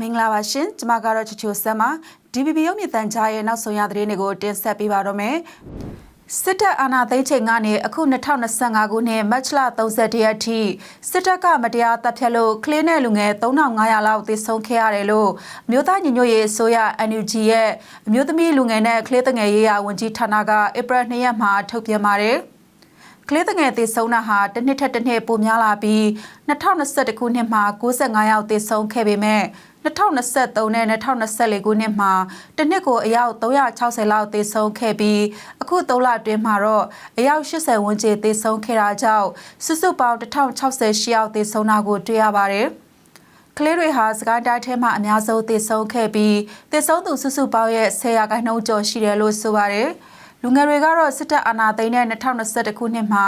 မင်္ဂလာပါရှင်ကျွန်မကတော့ချချိုဆမ်ပါ DBB ရုပ်မြင်သံကြားရဲ့နောက်ဆုံးရသတင်းတွေကိုတင်ဆက်ပေးပါတော့မယ်စစ်တပ်အာဏာသိမ်းချိန်ကနေအခု2025ခုနှစ်မတ်လ31ရက်ထိစစ်တပ်ကမတရားတပ်ဖြတ်လို့ကလေးနဲ့လူငယ်3500လောက်သေဆုံးခဲ့ရတယ်လို့မြို့သားညီညွတ်ရေးအစိုးရ NUG ရဲ့အမျိုးသမီးလူငယ်နဲ့ကလေးငယ်ရေးရာဝန်ကြီးဌာနကဧပြီ2ရက်မှာထုတ်ပြန်ပါတယ် ကလေးငယ်သေဆုံးတာဟာတစ်နှစ်ထက်တစ်နှစ်ပိုများလာပြီး2021ခုနှစ်မှာ95ယောက်သေဆုံးခဲ့ပေမဲ့2023နဲ့2024ခုနှစ်မှာတစ်နှစ်ကိုအယောက်360လောက်သေဆုံးခဲ့ပြီးအခု3လအတွင်းမှာတော့အယောက်80ဝန်းကျင်သေဆုံးခဲ့တာကြောင့်စုစုပေါင်း1068ယောက်သေဆုံးတာကိုတွေ့ရပါတယ်။ကလေးတွေဟာစကိုင်းတိုင်းထဲမှာအများဆုံးသေဆုံးခဲ့ပြီးသေဆုံးသူစုစုပေါင်းရဲ့10ရာခိုင်နှုန်းကျော်ရှိတယ်လို့ဆိုပါတယ်။ လူငယ်တွေကတော့စစ်တပ်အာဏာသိမ်းတဲ့2021ခုနှစ်မှာ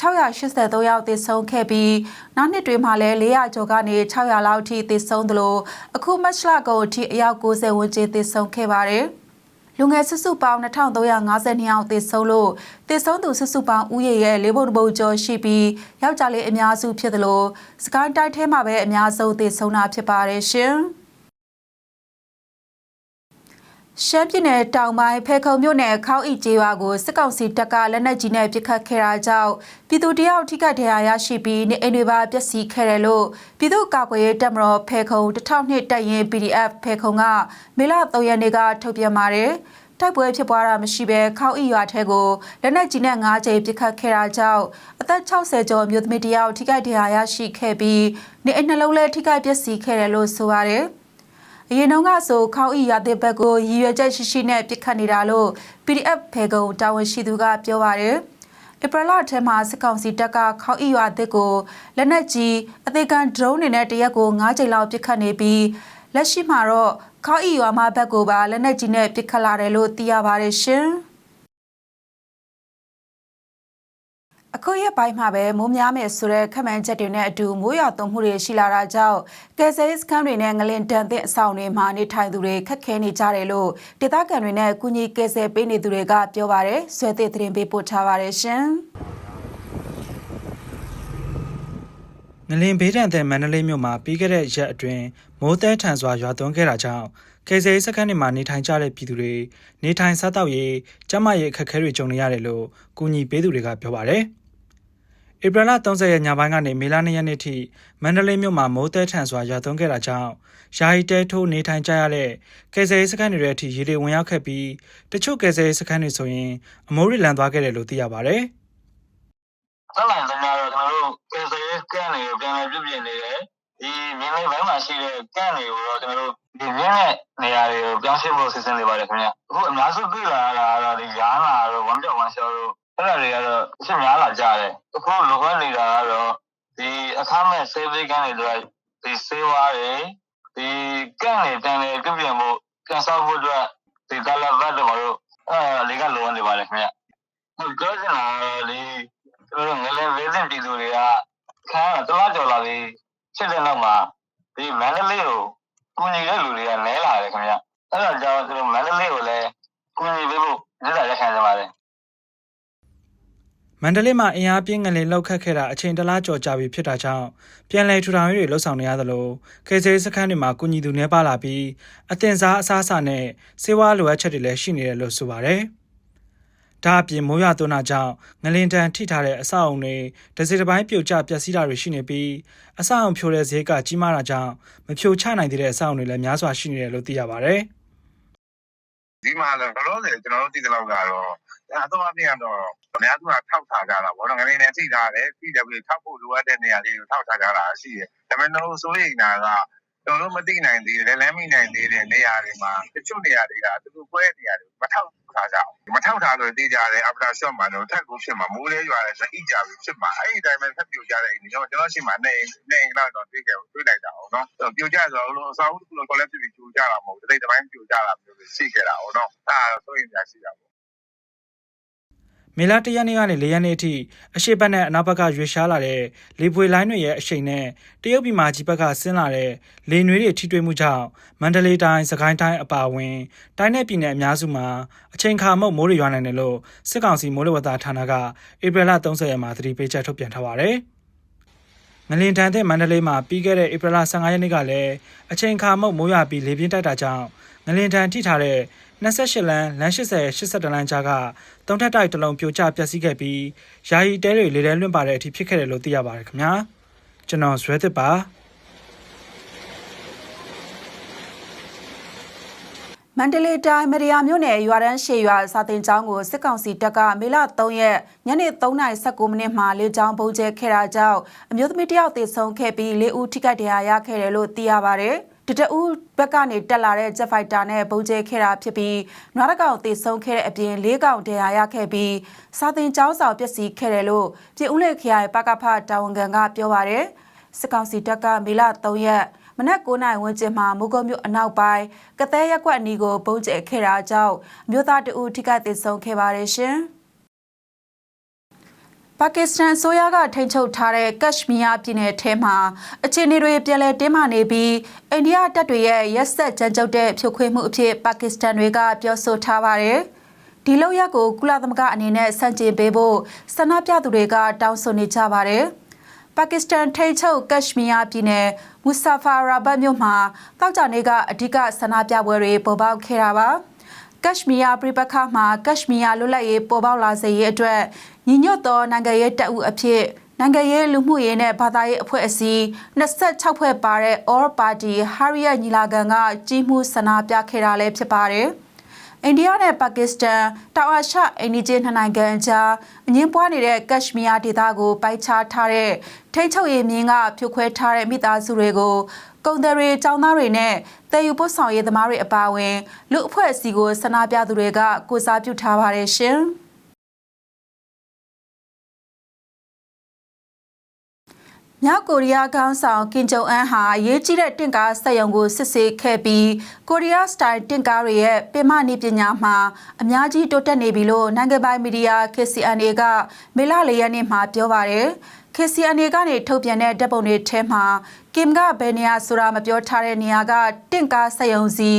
683ယောက်သေဆုံးခဲ့ပြီးနောက်နှစ်တွေမှာလည်း400ကျော်ကနေ600လောက်အထိသေဆုံးသလိုအခုမတ်လကုန်အထိအယောက်90ဝန်းကျင်သေဆုံးခဲ့ပါတယ်။လူငယ်စုစုပေါင်း2352ယောက်သေဆုံးလို့သေဆုံးသူစုစုပေါင်းဥယျာဉ်ရဲ့လေးပုံတစ်ပုံကျော်ရှိပြီးယောက်ျားလေးအများစုဖြစ်သလိုစကိုင်းတိုင်းထဲမှာပဲအများဆုံးသေဆုံးတာဖြစ်ပါတယ်ရှင်။ ရှမ်းပြည်နယ်တောင်ပိုင်းဖေခုံမြို့နယ်ခေါင်းဤကျေးရွာကိုစစ်ကောင်စီတပ်ကလက်နက်ကြီးနဲ့ပစ်ခတ်ခဲ့တာကြောင့်ပြည်သူတယောက်ထိခိုက်ဒဏ်ရာရရှိပြီးနေအိမ်တွေပါပျက်စီးခဲ့တယ်လို့ပြည်သူ့ကာကွယ်ရေးတပ်မတော်ဖေခုံ1002တပ်ရင်း PDF ဖေခုံကမေလ3ရက်နေ့ကထုတ်ပြန်ပါတယ်တိုက်ပွဲဖြစ်ပွားတာမရှိဘဲခေါင်းဤရွာထဲကိုလက်နက်ကြီးနဲ့၅ကြိမ်ပစ်ခတ်ခဲ့တာကြောင့်အသက်60ကျော်မျိုးသမီးတယောက်ထိခိုက်ဒဏ်ရာရရှိခဲ့ပြီးနေအိမ်နှလုံးလည်းထိခိုက်ပျက်စီးခဲ့တယ်လို့ဆိုပါတယ်။ အရင်တုန်းကဆိုခေါင်းဤရတဲ့ဘက်ကိုရည်ရွယ်ချက်ရှိရှိနဲ့ပြစ်ခတ်နေတာလို့ PDF ဖေကုံတာဝန်ရှိသူကပြောပါတယ်။ဧပြီလထဲမှာစစ်ကောင်စီတပ်ကခေါင်းဤရွာသစ်ကိုလက်နက်ကြီးအသေးခံဒရုန်းတွေနဲ့တရက်ကို9ကြိမ်လောက်ပစ်ခတ်နေပြီးလက်ရှိမှာတော့ခေါင်းဤရွာမှာဘက်ကိုပါလက်နက်ကြီးနဲ့ပစ်ခတ်လာတယ်လို့သိရပါတယ်ရှင်။ အခုရက်ပိုင်းမှာပဲမိုးများမယ်ဆိုတဲ့ခက်မှန်ချက်တွေနဲ့အတူမိုးရွာသွန်းမှုတွေရှိလာတာကြောင့်ကယ်ဆယ်ရေးစခန်းတွေနဲ့ငလင်တန်တဲ့အဆောင်တွေမှာနေထိုင်သူတွေခက်ခဲနေကြတယ်လို့ဒေသခံတွေနဲ့ကုညီကယ်ဆယ်ပေးနေသူတွေကပြောပါရယ်ဆွဲသည့်သတင်းပေးပို့ထားပါရယ်ရှင်ငလင်ဘေးဒဏ်တဲ့မန္တလေးမြို့မှာပြီးခဲ့တဲ့ရက်အတွင်းမိုးတဲထန်စွာရွာသွန်းခဲ့တာကြောင့်ကေဆေးစခန်းတွေမှာနေထိုင်ကြတဲ့ပြည်သူတွေနေထိုင်စားသောက်ရေးကျန်းမာရေးအခက်အခဲတွေကြုံနေရတယ်လို့ကုညီပေးသူတွေကပြောပါတယ်။ ဧပြီလ30ရက်ညပိုင်းကနေမေလ2ရက်နေ့ထိမန္တလေးမြို့မှာမိုးတဲထန်စွာရွာသွန်းခဲ့တာကြောင့်ယာယီတဲထိုးနေထိုင်ကြရတဲ့ကယ်ဆယ်ရေးစခန်းတွေရဲ့အထိရေတွေဝင်ရောက်ခဲ့ပြီးတချို့ကယ်ဆယ်ရေးစခန်းတွေဆိုရင်အမိုးတွေလန်သွားခဲ့တယ်လို့သိရပါဗျ။ဆက်လိုက်တဲ့များတော့ကျွန်တော်တို့ကယ်ဆယ်ရေးကန့်တွေကိုပြန်လည်ပြုပြင်နေတယ်။ဒီမြင်းလေးဘက်မှာရှိတဲ့ကန့်တွေကိုတော့ကျွန်တော်တို့ဒီမြင်းတဲ့နေရာတွေကိုပြောင်းရွှေ့ဖို့စီစဉ်နေပါတယ်ခင်ဗျ။အခုအများစုတွေ့လာတာကတော့ဒီရားနာတို့1.1 shot တို့အဲ့ဒါတွေကတော့အစ်များလာကြတယ်အခုလိုအပ်နေတာကတော့ဒီ အခမဲ့ saving ကနေတော့ဒီ save ဝါးတွေဒီကန့်နေတန်တယ်ပြုပြင်ဖို့ပြန်ဆောက်ဖို့အတွက်ဒီ dollar vat တို့ဘာလို့အဲလေးကလိုအပ်နေပါလေခင်ဗျဟုတ်ပြောချင်တာလေကျွန်တော်ငလည်းဝေးစင်ပြည်သူတွေကခါတော့ကြော်လာပြီးဖြစ်တဲ့နောက်မှာဒီမန္တလေးကိုကူညီတဲ့လူတွေကလဲလာတယ်ခင်ဗျအဲ့ဒါကြောင့်ကျွန်တော်မန္တလေးကိုလည်းကူညီပေးဖို့လက်ရရခံကြပါတယ် မန္တလေးမှာအင်အားပြင်းငလင်လောက်ခတ်ခဲ့တာအချိန်တလားကြော်ကြာပြီဖြစ်တာကြောင့်ပြန်လည်ထူထောင်ရေးတွေလှုပ်ဆောင်နေရသလိုခေစေးစခန်းတွေမှာကုညီသူနှဲပါလာပြီးအတင်စားအစားအစာနဲ့စေဝါလိုအပ်ချက်တွေလည်းရှိနေတယ်လို့ဆိုပါတယ်။ဒါအပြင်မိုးရွာသွန်းတာကြောင့်ငလင်တန်ထိထားတဲ့အဆောက်အုံတွေဒဇယ်တစ်ပိုင်းပြိုကျပျက်စီးတာတွေရှိနေပြီးအဆောက်အုံဖြိုတဲ့ဈေးကကြီးမားတာကြောင့်မဖြိုချနိုင်သေးတဲ့အဆောက်အုံတွေလည်းများစွာရှိနေတယ်လို့သိရပါတယ်။ဒီမှာလည်းဘလို့လေကျွန်တော်တို့သိတဲ့လောက်ကတော့အတော့အပြင်တော့ အများစုက ထောက်ထားကြတာပေါ့နော် ငလင်းနဲ့ထိထားတယ်ပြီးတယ်ပြီးထောက်ဖို့လိုအပ်တဲ့ နေရာလေးကို ထောက်ထားကြတာရှိတယ် ဒါပေမဲ့တော့ဆိုရင်နာက ကျွန်တော်တို့ မသိနိုင်သေးတယ်လမ်းမိနိုင်သေးတဲ့ နေရာတွေမှာ တချို့နေရာတွေက သူတို့ပွဲနေရာတွေမထောက်ထားကြဘူး မထောက်ထားလို့သိကြတယ် after shot မှာတော့ထက်ကိုဖြစ်မှာ မိုးလေးရွာတယ်ဆို အိကြပြီဖြစ်မှာ အဲ့ဒီတိုင်းပဲဆက်ပြိုကြတဲ့အိမ်ကျွန်တော်ကျွန်တော်ရှိမှနေနေတော့တော့တွေ့ကြတွေ့လိုက်တာအောင်နော် ပြိုကြဆိုတော့အစာအုပ်တစ်ခုလုံး collect ဖြစ်ပြီး ပြိုကြတာ မဟုတ်ဘူးတိတ်တိုင်း ပြိုကြတာမျိုးရှိခဲ့တာအောင်နော် အဲ့ဒါဆိုရင်ကြာရှိတာပေါ့ မေလ၁ရက်နေ့ကနေ၄ရက်နေ့အထိအရှိတ်ဘက်နဲ့အနောက်ဘက်ကရွေရှားလာတဲ့လေပွေလိုင်းတွေရဲ့အရှိန်နဲ့တရုတ်ပြည်မှာကြီးဘက်ကဆင်းလာတဲ့လေနွေးတွေထိတွေ့မှုကြောင့်မန္တလေးတိုင်း၊စကိုင်းတိုင်းအပါအဝင်တိုင်းနယ်ပြည်နယ်အများစုမှာအချိန်ခါမုတ်မိုးတွေရွာနိုင်တယ်လို့စစ်ကောင်စီမိုးလေဝသဌာနကဧပြီလ30ရက်မှာသတိပေးချက်ထုတ်ပြန်ထားပါတယ်။ငလင်တန်တဲ့မန္တလေးမှာပြီးခဲ့တဲ့ဧပြီလ15ရက်နေ့ကလည်းအချိန်ခါမုတ်မိုးရွာပြီးလေပြင်းတိုက်တာကြောင့် ငလင်တန်ထိထားတဲ့28လမ်းလမ်း80 82လမ်းကြားကတုံးထက်တိုက်တစ်လုံးပြိုကျပျက်စီးခဲ့ပြီးယာယီတဲတွေလေထဲလွင့်ပါတဲ့အထိဖြစ်ခဲ့တယ်လို့သိရပါတယ်ခင်ဗျာကျွန်တော်ဇွဲသစ်ပါမန္တလေးတိုင်းမရယာမြို့နယ်ရွာတန်းရှေရွာစာတင်ကျောင်းကိုစစ်ကောင်စီတပ်ကမေလ3ရက်ညနေ3:19မိနစ်မှာလေကြောင်းပုံကျဲခဲ့တာကြောင့်အမျိုးသမီးတစ်ယောက်သေဆုံးခဲ့ပြီး၄ဦးထိခိုက်ဒဏ်ရာရခဲ့တယ်လို့သိရပါတယ်။ တတအူးဘက်ကနေတက်လာတဲ့ Jet Fighter နဲ့ပုံကျဲခဲ့တာဖြစ်ပြီးနွားတကောင်သေဆုံးခဲ့တဲ့အပြင်၄ကောင်ဒဏ်ရာရခဲ့ပြီးစာတင်ကျောင်းဆောင်ပျက်စီးခဲ့တယ်လို့ပြည်ဦးလေခရိုင်ပကဖတာဝန်ခံကပြောပါတယ်။စစ်ကောင်စီတပ်ကမေလ3ရက်မနက်9နာရီဝန်းကျင်မှာမုကုတ်မြို့အနောက်ပိုင်းကသဲရက်ကွက်အနီးကိုပုံကျဲခဲ့တာကြောင့်မြို့သားတအူထိခိုက်သေဆုံးခဲ့ပါတယ်ရှင်။ ပါကစ္စတန်ဆိုရကထိန်းချုပ်ထားတဲ့ကက်ရှ်မီးယားပြည်နယ်ထဲမှာအခြေအနေတွေပြည်လဲတင်းမာနေပြီးအိန္ဒိယတပ်တွေရဲ့ရက်ဆက်ကြမ်းကြုတ်တဲ့ဖြိုခွင်းမှုအဖြစ်ပါကစ္စတန်တွေကပြောဆိုထားပါတယ်။ဒီလောက်ရက်ကိုကုလသမဂ္ဂအနေနဲ့စန့်ကျင်ပေးဖို့ဆန္ဒပြသူတွေကတောင်းဆိုနေကြပါတယ်။ပါကစ္စတန်ထိန်းချုပ်ကက်ရှ်မီးယားပြည်နယ်မူဆာဖာရာဘတ်မြို့မှာတောက်ကြနေကအဓိကဆန္ဒပြပွဲတွေပေါ်ပေါက်ခဲ့တာပါကက်ရှ်မီးယားပြည်ပခါမှာကက်ရှ်မီးယားလွတ်လပ်ရေးပေါ်ပေါက်လာစေရေးအတွက် ညီညွတ်သောနိုင်ငံရေးတပ်ဦးအဖြစ်နိုင်ငံရေးလူမှုရေးနဲ့ဘာသာရေးအဖွဲ့အစည်း26ဖွဲ့ပါတဲ့ All Party Harriet ညီလာခံကကြီးမှုဆန္ဒပြခဲ့တာလည်းဖြစ်ပါတယ်။အိန္ဒိယနဲ့ပါကစ္စတန်တောင်အာရှအိန္ဒိချင်းနှစ်နိုင်ငံကြားအငင်းပွားနေတဲ့ကက်ရှ်မီးယားဒေသကိုပိုက်ခြားထားတဲ့ထိန်းချုပ်ရေးမြင်းကဖြိုခွဲထားတဲ့မိသားစုတွေကိုကုန်တယ်တွေចောင်းသားတွေနဲ့တည်ယူပို့ဆောင်ရေးသမားတွေအပါအဝင်လူအဖွဲ့အစည်းကိုဆန္ဒပြသူတွေကကိုစားပြုထားပါတယ်ရှင်။ မြောက်ကိုရီးယားခေါင်းဆောင်ကင်ဂျုံအန်ဟာအရေးကြီးတဲ့တင့်ကားစက်ရုံကိုစစ်ဆေးခဲ့ပြီးကိုရီးယားစတိုင်တင့်ကားတွေရဲ့ပင်မနည်းပညာမှာအများကြီးတိုးတက်နေပြီလို့နိုင်ငံပိုင်မီဒီယာ KCNA ကမေလ၄ရက်နေ့မှာပြောပါတယ်။ KCNA ကနေထုတ်ပြန်တဲ့ဓာတ်ပုံတွေထဲမှာကင်ကဘယ်နေရာဆိုတာမပြောထားတဲ့နေရာကတင့်ကားစက်ရုံစီ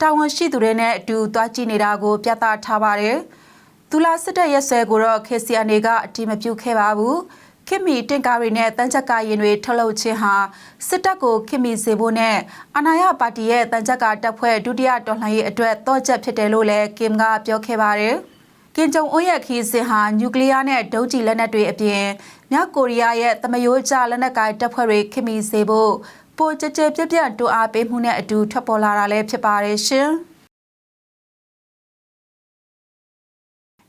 တာဝန်ရှိသူတွေနဲ့အတူသွားကြည့်နေတာကို ပြသထားပါတယ်။သူလာစစ်တဲ့ရက်စွဲကိုတော့ KCNA ကအတိမပြုခဲ့ပါဘူး။ ခင်မီတင်ကားတွေနဲ့တန်ချက်ကရင်တွေထုတ်လုပ်ခြင်းဟာစစ်တပ်ကိုခင်မီစေဖို့နဲ့အာဏာရပါတီရဲ့တန်ချက်ကတပ်ဖွဲ့ဒုတိယတော်လှန်ရေးအတွက်တော့ချက်ဖြစ်တယ်လို့လည်းကင်ကပြောခဲ့ပါတယ်။ကင်ဂျုံအွန်းရဲ့ခီးစစ်ဟာနျူကလ িয়ার နဲ့ဒုံးကျည်လက်နက်တွေအပြင်မြောက်ကိုရီးယားရဲ့သမယိုးကျလက်နက်ကိုင်တပ်ဖွဲ့တွေခင်မီစေဖို့ပိုကြကြပြပြတူအားပေးမှုနဲ့အတူထွက်ပေါ်လာတာလည်းဖြစ်ပါတယ်ရှင်။